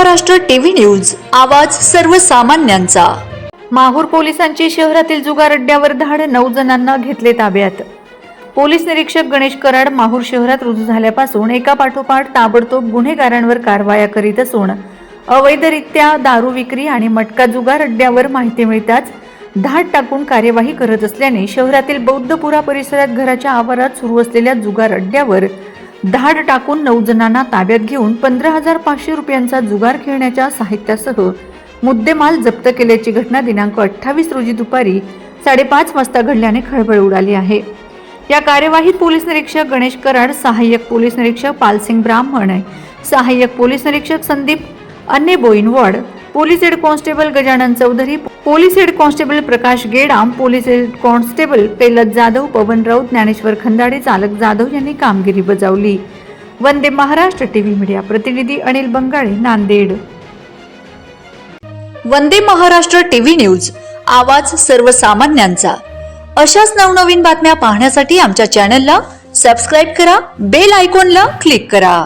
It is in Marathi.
महाराष्ट्र टीव्ही न्यूज आवाज सर्वसामान्यांचा. माहूर पोलिसांची शहरातील जुगार अड्ड्यावर धाड नऊ जणांना घेतले ताब्यात. पोलीस निरीक्षक गणेश कराड माहूर शहरात रुजू झाल्यापासून एका पाठोपाठ ताबडतोब गुन्हेगारांवर कारवाया करीत असून अवैधरित्या दारू विक्री आणि मटका जुगार अड्ड्यावर माहिती मिळताच धाड टाकून कार्यवाही करत असल्याने शहरातील बौद्धपुरा परिसरात घराच्या आवारात सुरू असलेल्या जुगार अड्ड्यावर धाड टाकून नऊ जणांना ताब्यात घेऊन पंधरा हजार पाचशे रुपयांचा जुगार खेळण्याच्या साहित्यासह मुद्देमाल जप्त केल्याची घटना दिनांक अठ्ठावीस रोजी दुपारी साडेपाच वाजता घडल्याने खळबळ उडाली आहे. या कार्यवाहीत पोलीस निरीक्षक गणेश कराड सहाय्यक पोलीस निरीक्षक पालसिंग ब्राह्मण सहाय्यक पोलीस निरीक्षक Sandeep Anne Boinwad police head constable Gajanan Chaudhari police head constable Prakash Gedam police head constable पेलत Jadhav Pawan Raut Dnyaneshwar Khandade चालक जाधव यांनी कामगिरी बजावली. वंदे महाराष्ट्र टीव्ही मीडिया प्रतिनिधी अनिल बंगाळे नांदेड. वंदे महाराष्ट्र टीव्ही न्यूज आवाज सर्वसामान्यांचा. अशाच नवनवीन बातम्या पाहण्यासाठी आमच्या चॅनलला सबस्क्राईब करा बेल आयकॉनला क्लिक करा.